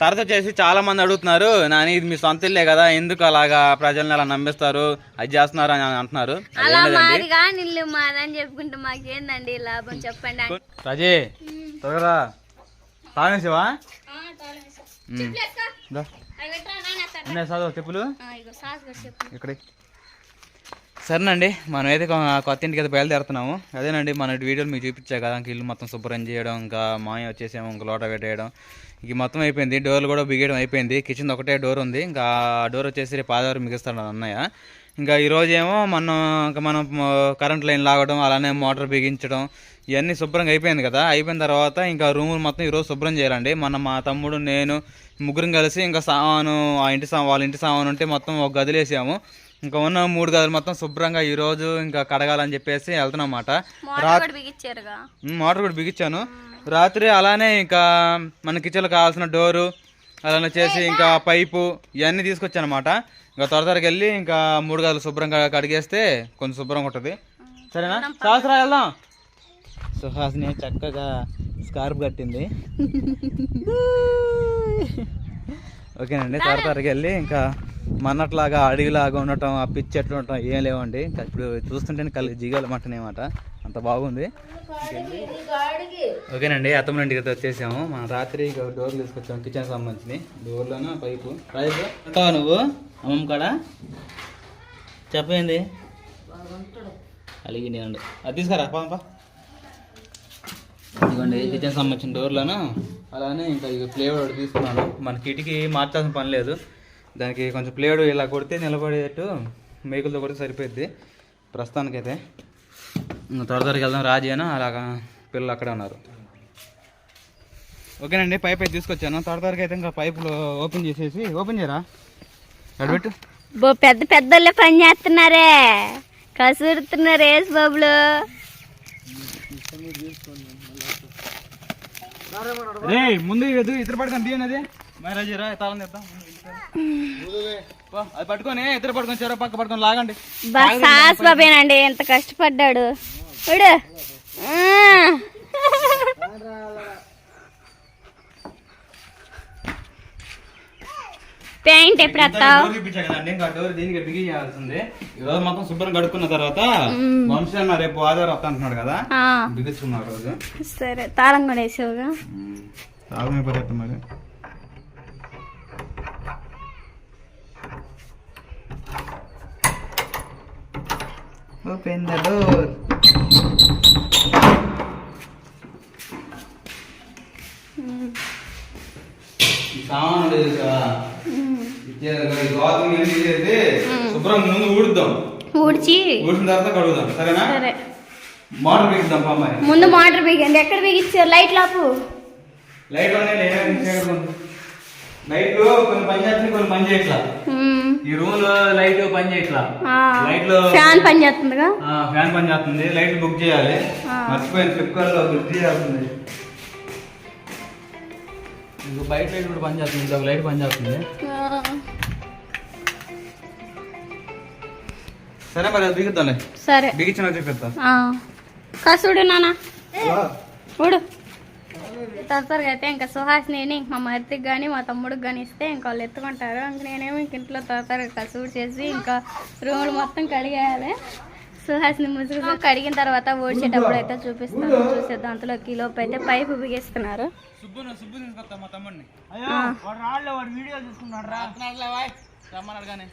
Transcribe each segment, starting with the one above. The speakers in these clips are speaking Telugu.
తర్వాత వచ్చేసి చాలా మంది అడుగుతున్నారు నాని ఇది మీ సొంత ఇల్లే కదా ఎందుకు అలాగా ప్రజల్ని అలా నమ్మిస్తారు? అది చేస్తున్నారు అని అంటున్నారు. చెప్పుకుంటే మాకేందండి లాభం చెప్పండి రజే త్వరగా తాగేసావా? ఉన్నాయి చదువు చెప్పులు ఇక్కడే సరేనండి మనం అయితే కొత్త ఇంటికి అయితే బయలుదేరుతున్నాము. అదేనండి మన వీడియోలు మీకు చూపించా కదా ఇల్లు మొత్తం శుభ్రం చేయడం ఇంకా మాయ వచ్చేసాము ఇంకా లోట పెట్టేయడం. ఇక మొత్తం అయిపోయింది డోర్లు కూడా బిగేయడం అయిపోయింది. కిచెన్ ఒకటే డోర్ ఉంది ఇంకా డోర్ వచ్చేసి రేపు ఆదివారం మిగిస్తాడు అన్నయ్య. ఇంకా ఈరోజు ఏమో మనం ఇంకా మనం కరెంట్ లైన్ లాగడం అలానే మోటార్ బిగించడం ఇవన్నీ శుభ్రంగా అయిపోయింది కదా. అయిపోయిన తర్వాత ఇంకా రూములు మొత్తం ఈరోజు శుభ్రం చేయాలండి. మన మా తమ్ముడు నేను ముగ్గురం కలిసి ఇంకా సామాను ఆ ఇంటి సా వాళ్ళ ఇంటి సామాను ఉంటే మొత్తం ఒక గదిలేసాము. ఇంకా ఉన్న మూడు గదులు మొత్తం శుభ్రంగా ఈ రోజు ఇంకా కడగాలని చెప్పేసి వెళ్తున్నాం అన్నమాట మోటార్ కూడా బిగించాను. రాత్రి అలానే ఇంకా మన కిచెన్లో కావాల్సిన డోరు అలానే చేసి ఇంకా పైపు ఇవన్నీ తీసుకొచ్చాను అనమాట ఇంకా త్వర త్వరగా వెళ్ళి ఇంకా మూడు గదులు శుభ్రంగా కడిగేస్తే కొంచెం శుభ్రంగా ఉంటుంది. సరేనా? సహస్రా వెళ్దాం. సుహాసిని చక్కగా స్కార్ఫ్ కట్టింది. ఓకేనండి త్వర వెళ్ళి ఇంకా మన్నట్లాగా అడవిలాగా ఉండటం ఆ పిచ్చి ఎట్లా ఉండటం ఏం లేవండి. ఇంకా ఇప్పుడు చూస్తుంటేనే కళ్ళు జిగాలు అంత బాగుంది. ఓకేనండి అత్తమ్మ ఇంటికి అయితే వచ్చేసాము. మన రాత్రి డోర్ డోర్లు తీసుకొచ్చాము కిచెన్ సంబంధించి డోర్లోనూ పైపు? పైపు. ఉంటావా నువ్వు? అమ్మమ్మ కాడ? చెప్పేంది? అలిగి నేను అది తీసుకురా పాప ఇదిగోండి కిచెన్ సంబంధించిన డోర్లోనూ? అలానే ఇంకా ఇక ప్లేవుడ్ ఒకటి తీసుకున్నాను. మన కిటికీ మార్చాల్సిన పని లేదు. దానికి కొంచెం ప్లేవుడ్ ఇలా కొడితే నిలబడేటట్టు మేకులతో కొడితే సరిపోద్ది ప్రస్తుతానికైతే త్వర త్వరగా వెళ్దాం. రాజీ అని అలాగా పిల్లలు అక్కడే ఉన్నారు. ఓకేనండి పైప్ అయితే తీసుకొచ్చాను. త్వర త్వరగా అయితే ఇంకా పైపులు ఓపెన్ చేసేసి ఓపెన్ చేయరా? పెట్టు. పెద్ద పెద్దోళ్ళే పని చేస్తున్నారే. కసురుతున్నారు ఏసు బాబులు. రే ముందు ఎదు ఇద్దరు పడుకొని తీయండి అది మ్యారేజ్ రా తాళం తెద్దాం. అది పట్టుకొని ఇద్దరు పట్టుకొని చెరో పక్క పట్టుకొని లాగండి. సాస్ బాబేనండి ఎంత కష్టపడ్డాడు. చూడు పెయింట్ ఎప్పుడు వస్తావు డోర్ చూపించా కదండి ఇంకా డోర్ దీనికి బిగి చేయాల్సింది. ఈ రోజు మొత్తం శుభ్రం కడుక్కున్న తర్వాత వంశీ అన్న రేపు ఆధార్ వస్తా అంటున్నాడు కదా బిగించుకున్నాడు రోజు. సరే తాళం కూడా వేసావుగా? తాళం అయిపోతే మరి. ఓపెన్ ద డోర్ సామాన్లు తెలుసా గోధుమ తీసేసి శుభ్రం ముందు ఊడుద్దాం. ఊడ్చి ఊడిన తర్వాత కడుగుదాం. సరేనా? సరే. మోటార్ బిగుద్దాం పామ్మాయి ముందు మోటార్ బిగండి ఎక్కడ బిగించారు లైట్ లాపు. లైట్ ఉన్నాయి లైట్లు కొన్ని పని చేస్తున్నాయి కొన్ని పని చేయట్లా. ఈ రూమ్లో లైట్ పని చేయట్లా. ఆ. లైట్లు ఫ్యాన్ పని చేస్తుందిగా? ఫ్యాన్ పని చేస్తుంది. లైట్ బుక్ చేయాలి. ఆ. మర్చిపోయింది ఫ్లిప్కార్ట్లో బుక్ చేయాల్సింది ఇంకో బయట లైట్ కూడా పని చేస్తుంది. ఇంకొక లైట్ పని చేస్తుంది. సరే మరి అది బిగుద్దాంలే. సరే. బిగించిన చెప్పేస్తా ఆ. కసుడు నాన్న ఊడు తొందరగా అయితే ఇంకా సుహాసిని మా మరిదికి కానీ మా తమ్ముడికి కానీ ఇస్తే ఇంకా వాళ్ళు ఎత్తుకుంటారు. ఇంక నేనేమో ఇంక ఇంట్లో త్వరగా కసుడు చేసి ఇంకా రూములు మొత్తం కడిగేయాలి. సుహాసిని ముసుగు కడిగిన తర్వాత ఓడిచేటప్పుడు అయితే చూపిస్తాను చూసేద్దాం. అంతలో కిలోపు అయితే పైపు బిగిస్తున్నారు. సుబ్బు సుబ్బు తీసుకొస్తా మా తమ్ముడిని ఆ. వాడు రాళ్ళే వాడు వీడియో చూసుకున్నాడు రా రమ్మన్నాడు కానీ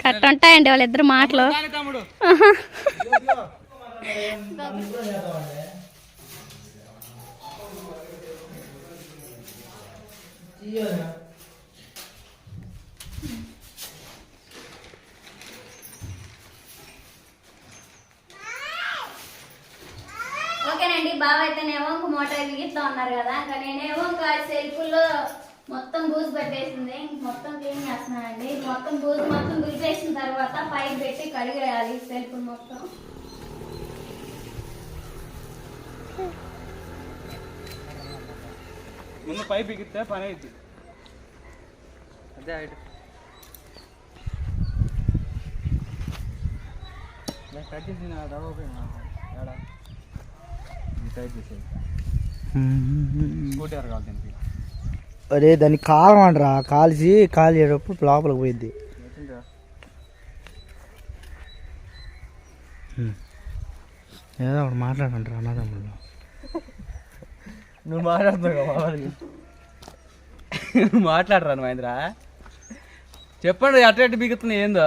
కట్ట ఉంటాయండి వాళ్ళిద్దరు మాటలు కానీ తమ్ముడు ఓకేనండి బావ అయితేనేమో ఇంక మోటార్ బిగిస్తా ఉన్నారు కదా ఇంకా నేనేమో ఇంకా సెల్ఫ్లో మొత్తం బూజు పట్టేసింది ఇంక మొత్తం క్లీన్ చేస్తున్నానండి. మొత్తం బూజు మొత్తం బిగిసేసిన తర్వాత పైప్ పెట్టి కడిగేయాలి సెల్ఫ్ మొత్తం. ముందు పైప్ బిగిస్తే పని అయింది అదే ఐట కట్ చేసి ఏడా టైట్ చేసేది స్కూటీ కావాలి దీనికి అరే దాన్ని కాలమంటరా? కాల్చి కాలేటప్పుడు లోపలికి పోయిద్ది. హ్మ్. ఏదో ఒకటి మాట్లాడంటారు అన్నదమ్ముళ్ళు నువ్వు మాట్లాడుతున్నావు నువ్వు మాట్లాడరా మహేంద్ర? చెప్పండి అట్లా అట్లా బిగుతున్నాయి ఏందో?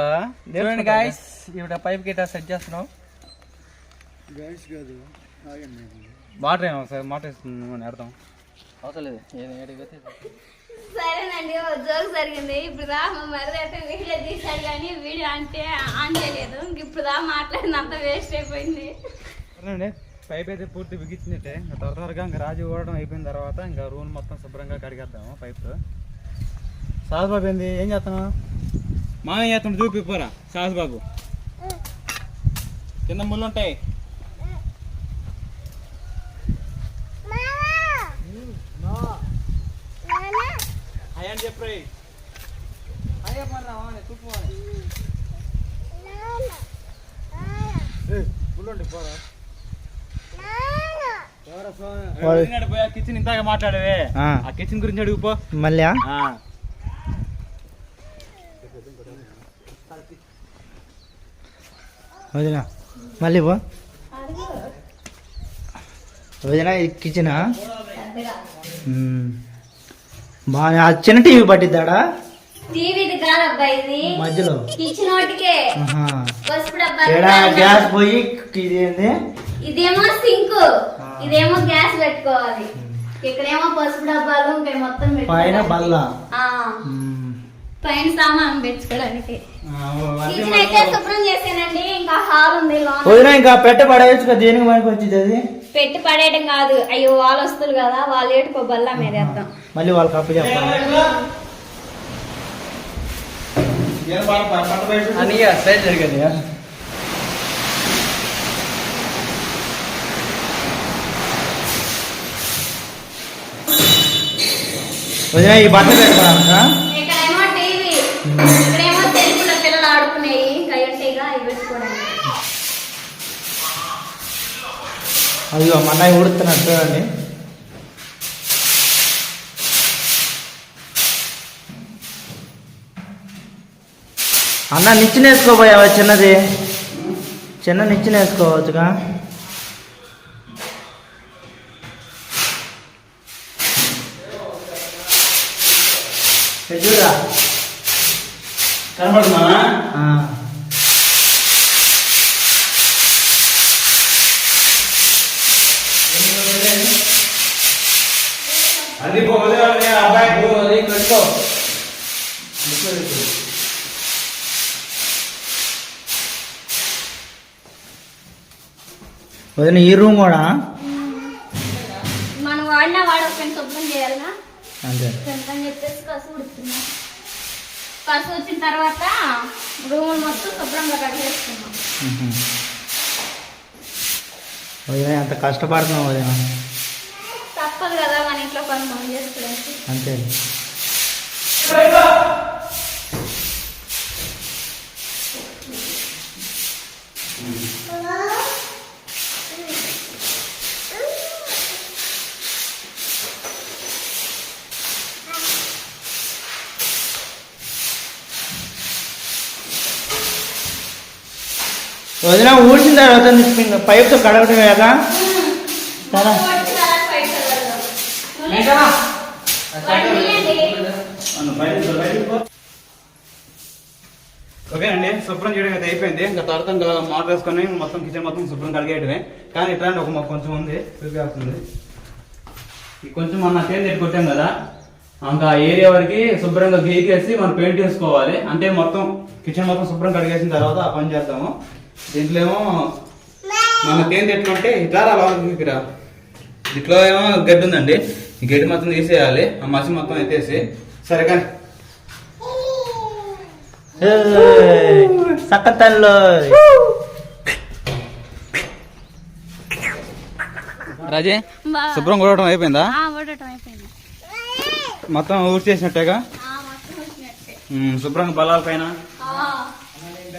చూడండి గాయస్ ఇప్పుడు పైప్ గిట్ట సెట్ చేస్తున్నాం వాటర్ ఏమో సార్ వాటర్ వేస్తుంది అర్థం. అవసరం లేదు. సరేనండి జోక్ జరిగింది. ఇప్పుడు దా మా మరిది అయితే వీడియో తీశాడు కానీ వీడియో అంటే ఆన్ చేయలేదు. ఇంక ఇప్పుడు దా మాట్లాడినంత వేస్ట్ అయిపోయింది. సరేనండి. పైప్ అయితే పూర్తి బిగించినట్టే. ఇంకా త్వర త్వరగా ఇంకా రాజు ఓడడం అయిపోయిన తర్వాత ఇంకా రూమ్ మొత్తం శుభ్రంగా కడిగేద్దాము పైప్. సాహస్ బాబు ఏంది? ఏం చేస్తున్నావు? మా ఏం చేస్తున్నాడు చూపి పోరా సాహస్ బాబు. కింద ముళ్ళు ఉంటాయి. అని చెప్పు రేయ్. హాయ్ చెప్పమన్నా వాని, చూపు వాని. ఏయ్, ముళ్ళు ఉంటాయి, పోరా వాడు- పోయి? ఆ కిచెన్ ఇందాక మాట్లాడవే. ఆ. కిచెన్ గురించి అడుగుపో. మళ్ళీ? ఆ. వదినా మళ్ళీ పో. వదినా ఇది కిచెనా బాగా ఆ చిన్న టీవీ పట్టిద్దాడా? టీవీది కాదబ్బా ఇది. మధ్యలో. కిచెన్ వాటికే. ఆహా. పసుపు డబ్బా ఏడా గ్యాస్ పోయి ఇది ఏంది? ఇదేమో సింక్. ఇదేమో గ్యాస్ పెట్టుకోవాలి. ఇక్కడేమో పసుపు డబ్బాలు ఇంకా మొత్తం పైన పెట్టుకోవాలి. బల్ల. ఆ, ఉమ్. పైన సామాన్ పెట్టుకోవడానికి. వదినా ఇంకా పెట్ట పడేయచ్చు కదా దేనికి పనికి వచ్చింది అది? పెట్టి పడేయడం కాదు. అయ్యో వాళ్ళ వస్తువులు కదా వాళ్ళు ఏడుకో బల్లా మీదేద్దాం మళ్ళీ వాళ్ళకి అప్పు చెప్పాలి. వదినా ఈ బట్ట పెట్టుకున్నాక ఇక్కడేమో టీవీ ఇక్కడేమో తెలుగులో పిల్లలు ఆడుకునేవి ఇంకా ఉంటాయిగా ఇవి పెట్టుకోవడానికి అయ్యో మా అన్నయ్య ఉడుతున్నాడు చూడండి. అన్న నిచ్చిన వేసుకోపోయావా చిన్నది. చిన్న నిచ్చిన వేసుకోవచ్చుగా ఇది చూడురా. కనబడుతున్నా ఆ. అది పోతే అబ్బాయి పోతే కట్టుకో వదిన ఈ రూమ్ కూడా? మనం వాడినా వాడకపోయిన శుభ్రం చేయాలిగా. అంతే. అని చెప్పేసి కసు ఉడుతున్నా కసు వచ్చిన తర్వాత రూములు మొత్తం శుభ్రంగా కడిగేసుకున్నాం మ్మ్. వదిన ఎంత కష్టపడుతున్నావు వదిన? తప్పదు కదా మన ఇంట్లో పని మనం చేసుకోవడానికి. అంతే. వదిన ఊడ్చిన తర్వాత పైప్తో కడగటమే కదా తీయండి. ఓకేనండి శుభ్రం చేయడం అయితే అయిపోయింది. ఇంకా తర్వాత ఇంకా మోటార్ వేసుకొని మొత్తం కిచెన్ మొత్తం శుభ్రం కడిగేయడమే కానీ ఇట్లాంటి ఒక మొక్క కొంచెం ఉంది చూపేస్తుంది ఈ కొంచెం మన చేతి కొట్టాం కదా ఇంకా ఆ ఏరియా వరకు శుభ్రంగా గీకేసి మనం పెయింట్ చేసుకోవాలి అంటే మొత్తం కిచెన్ మొత్తం శుభ్రం కడిగేసిన తర్వాత ఆ పని చేద్దాము. దీంట్లో ఏమో మన తేనె ఎట్లుంటే ఇట్లా రా ఇట్లా ఏమో గడ్డి ఉందండి. ఈ గడ్డి మొత్తం తీసేయాలి. ఆ మసి మొత్తం ఎత్తేసి. సరే కానీ. సక్కతల్లో రాజే శుభ్రం కొడవడం అయిపోయిందా? మొత్తం ఊరి చేసినట్టేగా శుభ్రంగా బలాల పైన?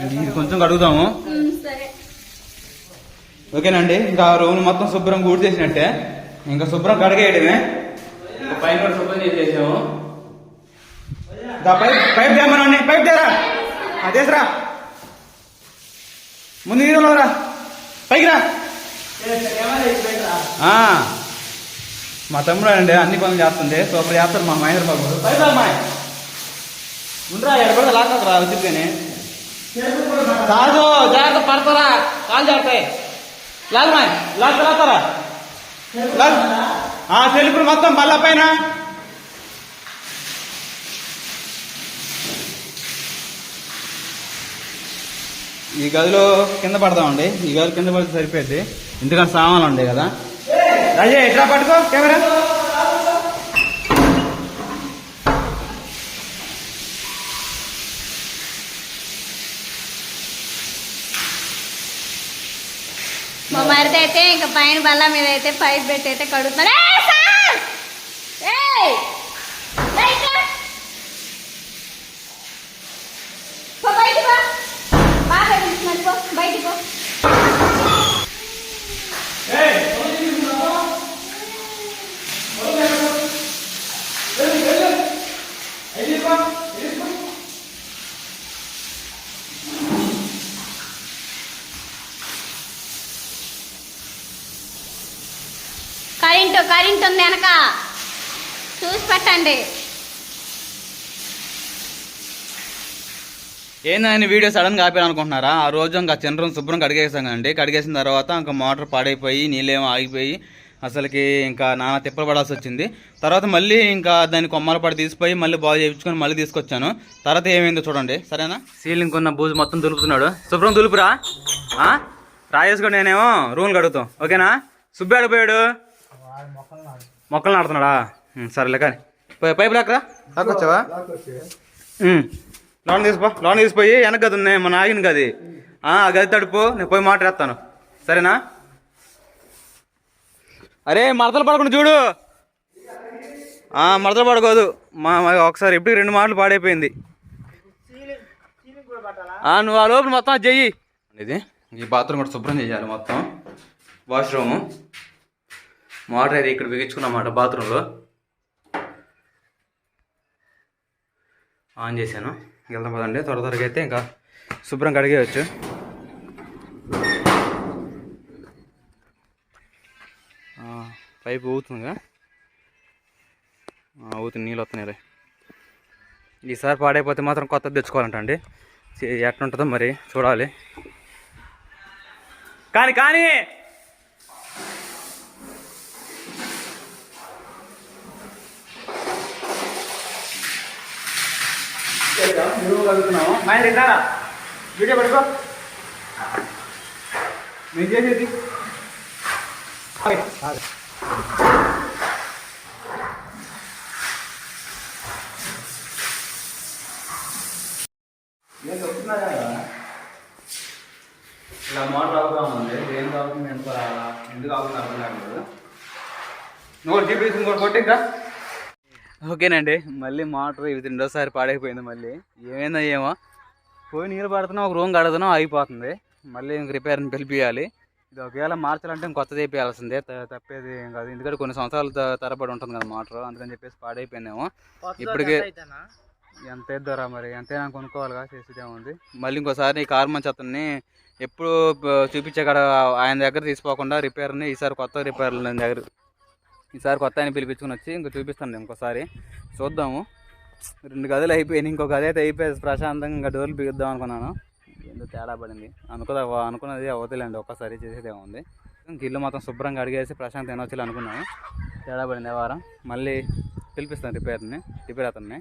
ఇది కొంచెం కడుగుదాము. ఓకేనండి ఇంకా రూమ్ మొత్తం శుభ్రంగా ఊడి చేసినట్టే. ఇంకా శుభ్రం కడిగేయడమే. పైన కూడా శుభ్రం చేసేసాము. దా పైప్ పైప్ తేమనండి పైప్ తేరా అదేసరా ముందు హీరోలో రా. పైకి రా. ఆ, మా తమ్ముడు అండి అన్ని పనులు చేస్తుంది. సూపర్ చేస్తాడు మా మహేంద్ర బాబు. రా ఉండరా ఎడబడితే లాక్కరా వచ్చిపోయి కాదు జాగ్రత్త పడతారా? కాలు జాగ్రత్త. లాగమాయ్ లాక్ లాతారా లాగు. ఆ తెలుపులు మొత్తం బల్ల పైన. ఈ గదిలో కింద పడదామండి. ఈ గదిలో కింద పడితే సరిపోయింది ఎందుకంటే సామాన్లు ఉండే కదా. రాజే ఎట్లా పట్టుకో కెమెరా. మా అయితే ఇంకా పైన బల్ల మీద అయితే పైప్ పెట్టి అయితే కడుగుతున్నారు ఏయ్, సార్! ఏయ్! బయట రా. పో, బయటికి పో. బాగా పిలుస్తున్నారు, పో, బయటికి పో. కరెంటు కరెంటు ఉంది వెనక. చూసి పెట్టండి. ఏందని వీడియో సడన్గా ఆపాను అనుకుంటున్నారా ఆ రోజు ఇంకా చంద్రం శుభ్రం కడిగేసాం కదండి. కడిగేసిన తర్వాత ఇంకా మోటార్ పాడైపోయి నీళ్ళేమో ఆగిపోయి అసలుకి ఇంకా నానా తిప్పలు పడాల్సి వచ్చింది. తర్వాత మళ్ళీ ఇంకా దాన్ని కొమ్మల పడి తీసిపోయి మళ్ళీ బాగు చేయించుకొని మళ్ళీ తీసుకొచ్చాను. తర్వాత ఏమైందో చూడండి. సరేనా? సీలింగ్ ఉన్న బూజు మొత్తం దులుపుతున్నాడు. శుభ్రం దులుపురా. ఆ? రాయేసుకొని నేనేమో రూమ్లు కడుగుతాం. ఓకేనా? సుబ్బి ఆడిపోయాడు. మొక్కలు నాడుతున్నాడా సరేలే కానీ. పైపు రాకరా రాకొచ్చావా ఉం. లోన్ తీసిపో లోన్ తీసిపోయి వెనక గది ఉన్నాయి మన ఆగిన గది. ఆ గది తడుపు నేను పోయి మాట్లాడతాను సరేనా? అరే మడతలు పడకుండా చూడు. ఆ, మడతలు పడకూడదు మా ఒకసారి ఎప్పుడు రెండు మాటలు పాడైపోయింది. ఆ, నువ్వు ఆ లోపల మొత్తం అది చెయ్యి. ఇది ఈ బాత్రూమ్ కూడా శుభ్రం చేయాలి మొత్తం. వాష్రూము. మోటార్ అది ఇక్కడ బిగించుకున్నమాట బాత్రూంలో ఆన్ చేశాను. వెళ్దాం పదండి. త్వర త్వరగా అయితే ఇంకా శుభ్రం కడిగేయచ్చు. పైపు ఊతుందిగా ఆ, ఊతుంది నీళ్ళు వస్తున్నాయి ఈసారి పాడైపోతే మాత్రం కొత్తది తెచ్చుకోవాలంటండి ఎట్లుంటుందో మరి చూడాలి. కానీ కానీ! మా రిటారా వీడియో పట్టుకో. నేను చేసేది ఇలా మోటార్ అవుతా ఉంది. ఏం కాకుండా ఎంత? ఎందుకు అవుతుంది అర్థం కాదు నువ్వు జీపీఎస్ కూడా కొట్టి ఇంకా ఓకేనండి మళ్ళీ మోటార్ ఇది రెండోసారి పాడైపోయింది మళ్ళీ. ఏమైందో ఏమో. పోయి నీళ్ళు పడుతున్నాం ఒక రూమ్ కడుతున్నాం అయిపోతుంది మళ్ళీ ఇంక రిపేర్ని పిలిపియాలి ఇది ఒకవేళ మార్చాలంటే ఇంక కొత్తది వేయాల్సిందే త- తప్పేది ఏం కాదు. ఎందుకంటే కొన్ని సంవత్సరాలు తరబడి ఉంటుంది కదా మోటార్. అందుకని చెప్పేసి పాడైపోయిందేమో. ఇప్పటికే ఎంత ఇద్దరా మరి ఎంతైనా కొనుక్కోవాలిగా చేసేదే ఉంది. మళ్ళీ ఇంకోసారి ఈ కార్ మంచి అతన్ని ఎప్పుడు చూపించే కాడ ఆయన దగ్గర తీసుకోకుండా రిపేర్ని ఈసారి కొత్త రిపేర్లు దగ్గర ఈసారి కొత్త ఆయన పిలిపించుకుని వచ్చి ఇంకా చూపిస్తాను ఇంకోసారి. చూద్దాము. రెండు గదులు అయిపోయినాయి. ఇంకో గది అయితే అయిపోయి ప్రశాంతంగా ఇంకా డోర్లు బిగుద్దాం అనుకున్నాను. ఏందో తేడా పడింది. అనుకున్న అనుకున్నది అవతలేండి ఒక్కసారి చేసేదే ఉంది. ఇంక ఇల్లు మొత్తం శుభ్రంగా అడిగేసి ప్రశాంత్ తినొచ్చి అనుకున్నాను. తేడా పడింది వారం. మళ్ళీ పిలిపిస్తాను రిపేర్ని రిపేర్ అతన్ని.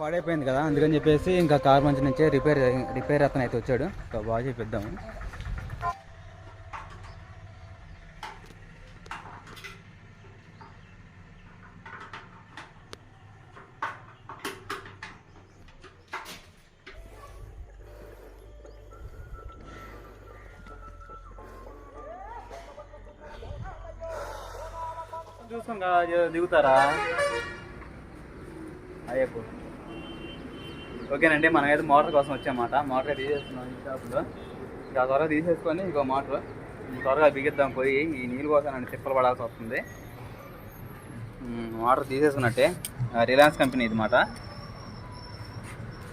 పాడైపోయింది కదా. అందుకని చెప్పేసి ఇంకా కార్ మంచి నుంచే రిపేర్ రిపేర్ అతను అయితే వచ్చాడు. ఇంకా బాగా చేపిద్దాము చూసుకోగా దిగుతారా? అయ్యప్పు ఓకేనండి మనం అయితే మోటార్ కోసం వచ్చామాట మోటార్ అయితే తీసేస్తున్నాం ఈ షాప్లో. ఇంకా త్వరగా తీసేసుకొని ఇంకో మోటార్. త్వరగా బిగిద్దాం పోయి ఈ నీళ్ళు కోసం నన్ను తిప్పలు పడాల్సి వస్తుంది. వాటర్ తీసేసుకున్నట్టే. రిలయన్స్ కంపెనీ ఇది మాట.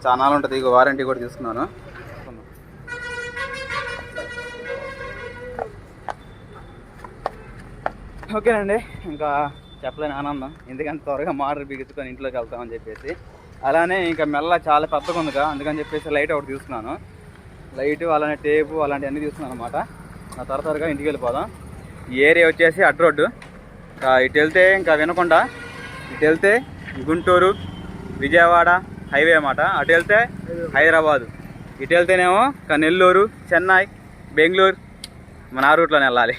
చాలా ఉంటుంది ఇక వారంటీ కూడా తీసుకున్నాను. ఓకేనండి ఇంకా చెప్పలేని ఆనందం. ఎందుకంటే త్వరగా మోటార్ బిగించుకొని ఇంట్లోకి వెళ్తామని చెప్పేసి. అలానే ఇంకా మెల్ల చాలా పెద్దగా ఉందిగా అందుకని చెప్పేసి లైట్ ఒకటి తీసుకున్నాను. లైట్ అలానే టేపు అలాంటివన్నీ తీసుకున్నాను అనమాట నా త్వర త్వరగా ఇంటికి వెళ్ళిపోదాం. ఈ ఏరియా వచ్చేసి అడ్ రోడ్డు. ఇంకా ఇటు వెళ్తే ఇంకా వినకుండా ఇటు వెళ్తే గుంటూరు విజయవాడ హైవే అన్నమాట. అటు వెళ్తే హైదరాబాదు. ఇటు వెళ్తేనేమో ఇంకా నెల్లూరు చెన్నై బెంగళూరు. మన ఆ రూట్లోనే వెళ్ళాలి.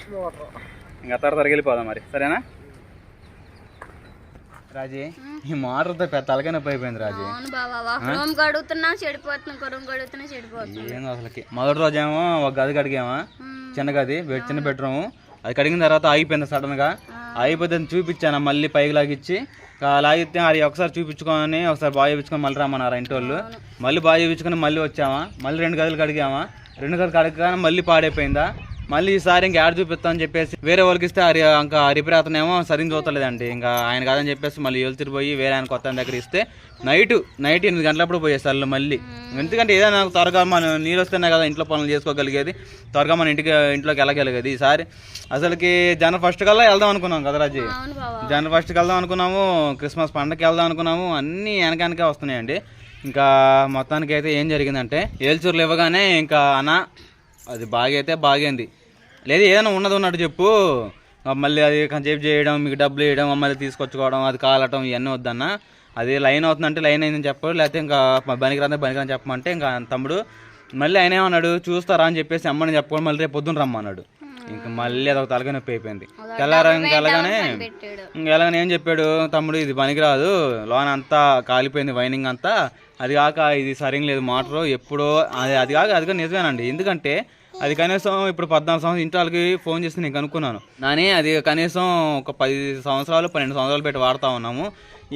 ఇంకా త్వరగా వెళ్ళిపోదాం మరి. సరేనా? రాజీ ఈ మోటార్తో పెద్ద తలకాయ నొప్పి అయిపోయింది రాజీ. రూమ్ గడుగుతున్నా చెడిపోతున్నాం రూమ్ ఏందో అసలుకి. మొదటి రోజు ఏమో ఒక గది కడిగామా. చిన్న గది చిన్న బెడ్రూమ్. అది కడిగిన తర్వాత ఆగిపోయింది సడన్గా. ఆగిపోతే దాన్ని చూపించాను మళ్ళీ పైకి లాగిచ్చి లాగితే అది ఒకసారి చూపించుకొని ఒకసారి బాగా చూపించుకొని మళ్ళీ రమ్మన్నారు ఇంటి వాళ్ళు. మళ్ళీ బాగా చూపించుకొని మళ్ళీ వచ్చామా? మళ్ళీ రెండు గదులు కడిగామా? రెండు గదులు కడగగానే మళ్ళీ పాడైపోయిందా? మళ్ళీ ఈసారి ఇంకా యాడ్ చూపిస్తామని చెప్పేసి వేరే వాళ్ళకి ఇస్తే ఇంకా రిపేర్ అతనేమో సరిగ్గా చూస్తలేదండి. ఇంకా ఆయన కాదని చెప్పేసి మళ్ళీ వెళ్తురు పోయి వేరే ఆయన కొత్త దగ్గర ఇస్తే నైట్ నైట్ ఎనిమిది గంటలప్పుడు పోయేసారు మళ్ళీ. ఎందుకంటే ఏదైనా త్వరగా మనం నీళ్ళు వస్తేనే కదా ఇంట్లో పనులు చేసుకోగలిగేది త్వరగా మన ఇంటికి ఇంట్లోకి వెళ్ళగలిగేది. ఈసారి అసలుకి జనవరి ఫస్ట్ కల్లా వెళ్దాం అనుకున్నాం కదా రాజీ? జనవరి ఫస్ట్కి వెళ్దాం అనుకున్నాము క్రిస్మస్ పండగకి వెళ్దాం అనుకున్నాము అన్నీ వెనకనకే వస్తున్నాయండి. ఇంకా మొత్తానికి అయితే ఏం జరిగిందంటే ఏల్చూరులు ఇవ్వగానే ఇంకా అన్న అది బాగైతే బాగైంది. లేదు ఏదైనా ఉన్నది ఉన్నట్టు చెప్పు. మళ్ళీ అది కంచేపు చేయడం మీకు డబ్బులు వేయడం మళ్ళీ తీసుకొచ్చుకోవడం అది కాలటం ఇవన్నీ వద్దన్న. అది లైన్ అవుతుందంటే లైన్ అయిందని చెప్పు లేకపోతే ఇంకా బనికిరాందే బనికిరాని చెప్పమంటే ఇంకా తమ్ముడు మళ్ళీ ఆయన ఏమన్నాడు? చూస్తారా అని చెప్పేసి అమ్మని చెప్పుకొని మళ్ళీ రేపు పొద్దున్న రమ్మన్నాడు. ఇంకా మళ్ళీ అదొక తలకాయ నొప్పి అయిపోయింది. తెల్లారా ఇంకా వెళ్ళగానే పెట్టాడు. ఇంకా ఎలాగని ఏం చెప్పాడు? తమ్ముడు ఇది పనికిరాదు. లోన్ అంతా కాలిపోయింది వైనింగ్ అంతా. అది కాక ఇది సరిగ్గా లేదు మోటారు ఎప్పుడో అది అది కాక అది నిజమేనండి. ఎందుకంటే అది కనీసం ఇప్పుడు పద్నాలుగు సంవత్సరం ఇంటి వాళ్ళకి ఫోన్ చేసి నేను కనుక్కున్నాను. నాని అది కనీసం ఒక పది సంవత్సరాలు పన్నెండు సంవత్సరాలు పెట్టి వాడుతూ ఉన్నాము.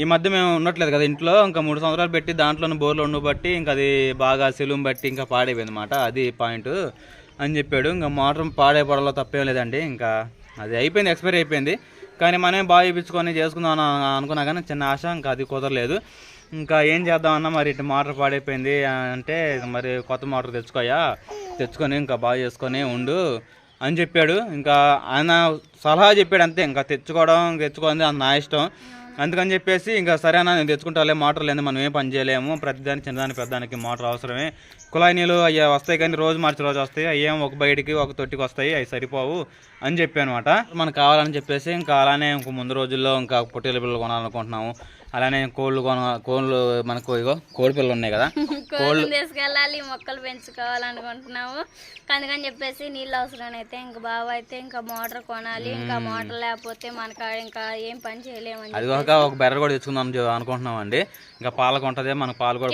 ఈ మధ్య మేము ఉండట్లేదు కదా ఇంట్లో ఇంకా మూడు సంవత్సరాలు పెట్టి దాంట్లోనే బోర్లు ఉండబట్టి ఇంకా అది బాగా సెలూన్ బట్టి ఇంకా పాడైపోయింది అనమాట అది పాయింట్ అని చెప్పాడు. ఇంకా మోటార్ పాడైపోవడంలో తప్పేం లేదండి. ఇంకా అది అయిపోయింది ఎక్స్పైరీ అయిపోయింది. కానీ మనమే బాగా చేయించుకొని చేసుకుందాం అని అనుకున్నా కానీ చిన్న ఆశ ఇంకా అది కుదరలేదు. ఇంకా ఏం చేద్దామన్నా మరి ఇటు మోటార్ పాడైపోయింది. అంటే మరి కొత్త మోటార్ తెచ్చుకోయా? తెచ్చుకొని ఇంకా బాగా చేసుకొని ఉండు అని చెప్పాడు. ఇంకా ఆయన సలహా చెప్పాడు అంతే. ఇంకా తెచ్చుకోవడం తెచ్చుకోండి అది నా ఇష్టం. అందుకని చెప్పేసి ఇంకా సరేనా నేను తెచ్చుకుంటాలే మోటార్ లేదు మనం ఏం పని చేయలేము. ప్రతిదానికి చిన్నదానికి పెద్దదానికి మోటార్ అవసరమే. కుళాయి నీళ్ళు అయ్యా వస్తాయి కానీ రోజు మార్చి రోజు వస్తాయి. అయ్యేం ఒక బయటికి ఒక తొట్టికి వస్తాయి. అవి సరిపోవు అని చెప్పి అనమాట మనకు కావాలని చెప్పేసి ఇంకా అలానే ఇంక ముందు రోజుల్లో ఇంకా పొట్టేల పిల్లలు కొనాలనుకుంటున్నాము. అలానే కోళ్ళు కొన కోళ్ళు మనకు ఇగో కోడి పిల్లలు ఉన్నాయి కదా. కోళ్ళు తీసుకెళ్ళాలి మొక్కలు పెంచుకోవాలనుకుంటున్నాము అందుకని చెప్పేసి నీళ్ళు అవసరం అయితే ఇంకా బావ అయితే ఇంకా మోటార్ కొనాలి ఇంకా మోటార్ లేకపోతే మనకు ఇంకా ఏం పని చేయలేమని అది కాక ఒక బెర్ర కూడా తెచ్చుకుందాం అనుకుంటున్నాం అండి ఇంకా పాలకు ఉంటుంది మనకు పాలు కూడా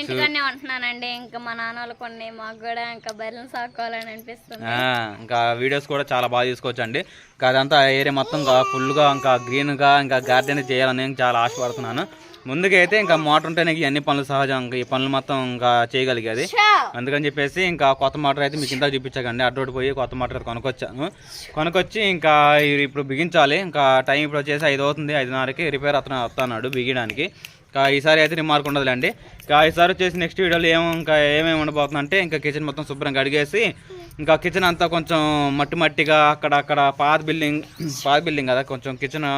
ఇంటికనే ఉంటున్నానండి. ఇంకా మా నాన్న వాళ్ళు కొన్ని మాకు కూడా ఇంకా బర్రెలు సాకోవాలని అనిపిస్తుంది. ఇంకా వీడియోస్ కూడా చాలా బాగా తీసుకోవచ్చు అండి అదంతా ఏరియా మొత్తం ఫుల్గా ఇంకా గ్రీన్గా ఇంకా గార్డెన్ చేయాలని చాలా ఆశపడుతున్నాను. ముందుగా అయితే ఇంకా మోటార్ ఉంటేనే ఈ అన్ని పనులు సహజం. ఇంకా ఈ పనులు మొత్తం ఇంకా చేయగలిగేది. అందుకని చెప్పేసి ఇంకా కొత్త మోటార్ అయితే మీకు ఇంత చూపించకండి. అడ్రోడ్ పోయి కొత్త మోటార్ అయితే కొనుక్కొచ్చాను. కొనుక్కొచ్చి ఇంకా ఇప్పుడు బిగించాలి. ఇంకా టైం ఇప్పుడు వచ్చేసి ఐదు అవుతుంది. ఐదున్నరకి రిపేర్ అతను వస్తున్నాడు బిగించడానికి ఇంకా ఈసారి అయితే రిమార్క్ ఉండదులేండి. ఇంకా ఈసారి వచ్చేసి నెక్స్ట్ వీడియోలో ఏం ఇంకా ఏమేమి ఉండబోతుందంటే ఇంకా కిచెన్ మొత్తం శుభ్రంగా కడిగేసి ఇంకా కిచెన్ అంతా కొంచెం మట్టి మట్టిగా అక్కడ అక్కడ పాత బిల్డింగ్ పాత బిల్డింగ్ కదా కొంచెం కిచెన్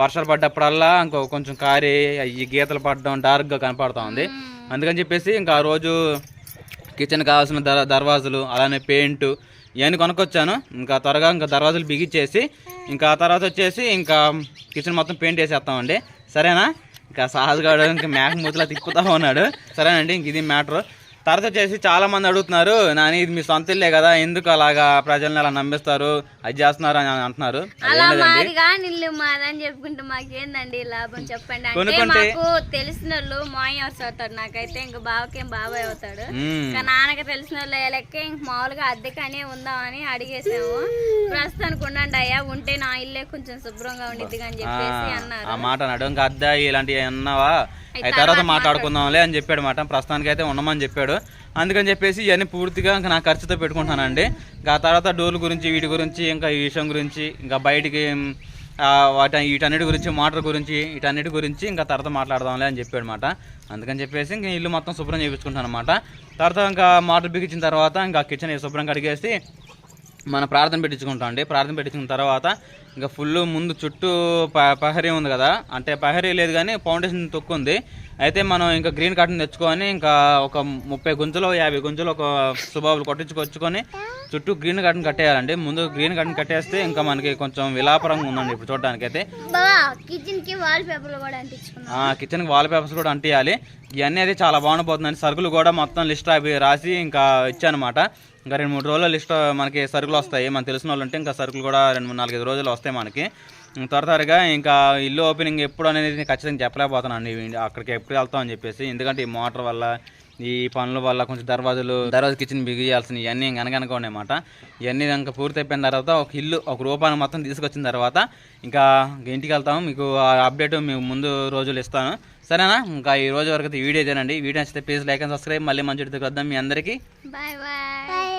వర్షాలు పడ్డప్పుడల్లా ఇంకో కొంచెం కారి ఈ గీతలు పడడం డార్క్గా కనపడుతూ ఉంది. అందుకని చెప్పేసి ఇంకా ఆ రోజు కిచెన్ కావాల్సిన దర్ దర్వాజులు అలానే పెయింట్ ఇవన్నీ కొనుక్కొచ్చాను. ఇంకా త్వరగా ఇంకా దర్వాజులు బిగించేసి ఇంకా ఆ తర్వాత వచ్చేసి ఇంకా కిచెన్ మొత్తం పెయింట్ వేసేస్తామండి సరేనా? ఇంకా సాహస్గాడు ఇంకా మేక మూతిలా తిప్పుతా ఉన్నాడు. సరేనండి ఇంక ఇది మ్యాటర్ తర్వాత వచ్చేసి చాలా మంది అడుగుతున్నారు నాని ఇది మీ సొంత ఇల్లే కదా ఎందుకు అలాగా ప్రజల్ని అలా నమ్మిస్తారు? అది చేస్తున్నారు అని అంటున్నారు. అలా మాదిగా నిల్లు మాదని చెప్పుకుంటే మాకేందండి లాభం చెప్పండి అంటే మాకు తెలిసిన వాళ్ళు అవుతాడు నాకైతే ఇంకా బావకేం బాబాయ్ అవుతాడు. ఇంకా నాన్నకి తెలిసిన వాళ్ళు లెక్క ఇంక మామూలుగా అద్దెకనే ఉందామని అడిగేసాము. ప్రస్తుతానికి ఉండండి అయ్యా ఉంటే నా ఇల్లే కొంచెం శుభ్రంగా ఉండిద్ది అని చెప్పేసి అన్నారు. ఆ మాట అన్నాడు ఇంకా అద్దె ఇలాంటివి అన్నావా తర్వాత మాట్లాడుకుందాంలే అని చెప్పాడు మాట. ప్రస్తుతానికి అయితే ఉండమని చెప్పాడు. అందుకని చెప్పేసి ఇవన్నీ పూర్తిగా ఇంకా నా ఖర్చుతో పెట్టుకుంటానండి. ఇంకా ఆ తర్వాత డోర్ల గురించి వీటి గురించి ఇంకా ఈ విషయం గురించి ఇంకా బయటికి వాటి వీటన్నిటి గురించి మోటార్ గురించి వీటన్నిటి గురించి ఇంకా తర్వాత మాట్లాడదాంలే అని చెప్పాడు అనమాట అందుకని చెప్పేసి ఇంక ఇల్లు మొత్తం శుభ్రం చేయించుకుంటాను అనమాట తర్వాత ఇంకా మోటార్ బిగించిన తర్వాత ఇంకా కిచెన్ శుభ్రం కడిగేసి మన ప్రార్థన పెట్టించుకుంటాం అండి ప్రార్థన పెట్టించుకున్న తర్వాత ఇంకా ఫుల్ ముందు చుట్టూ ప- పహరీ ఉంది కదా. అంటే పహరీ లేదు కానీ ఫౌండేషన్ తొక్కుంది. అయితే మనం ఇంకా గ్రీన్ కట్టన్ తెచ్చుకొని ఇంకా ఒక ముప్పై గుంజలు యాభై గుంజలు ఒక సుబాబులు కొట్టించుకొచ్చుకొని చుట్టూ గ్రీన్ కట్టన్ కట్టేయాలండి. ముందు గ్రీన్ కట్టన్ కట్టేస్తే ఇంకా మనకి కొంచెం విలాపరంగా ఉందండి ఇప్పుడు చూడడానికి అయితే కిచెన్కి వాల్ పేపర్స్ కూడా అంటియాలి. ఇవన్నీ అయితే చాలా బాగుండిపోతుందండి సరుకులు కూడా మొత్తం లిస్ట్ అవి రాసి ఇంకా ఇచ్చానమాట. ఇంకా రెండు మూడు రోజుల లిస్ట్ మనకి సరుకులు వస్తాయి. మనకు తెలిసిన వాళ్ళు ఉంటే ఇంకా సరుకులు కూడా రెండు మూడు నాలుగైదు రోజులు వస్తాయి మనకి. త్వర త్వరగా ఇంకా ఇల్లు ఓపెనింగ్ ఎప్పుడు అనేది ఖచ్చితంగా చెప్పలేకపోతున్నాను. అక్కడికి ఎప్పుడు వెళ్తాం అని చెప్పేసి. ఎందుకంటే ఈ మోటార్ వల్ల ఈ పనుల వల్ల కొంచెం దర్వాజులు దర్వాజ కిచెన్ బిగియాల్సిన ఇవన్నీ గనగనక అనమాట ఇవన్నీ ఇంకా పూర్తి అయిపోయిన తర్వాత ఒక ఇల్లు ఒక రూపాన్ని మొత్తం తీసుకొచ్చిన తర్వాత ఇంకా ఇంటికి వెళ్తాము. మీకు ఆ అప్డేట్ మీకు ముందు రోజులు ఇస్తాను. సరేనా? ఇంకా ఈ రోజు వరకు వీడియో ఇదేనండి. వీడియో నచ్చితే ప్లీజ్ లైక్ అండ్ సబ్స్క్రైబ్. మళ్ళీ మంచి వద్దాం మీ అందరికీ. Bye bye.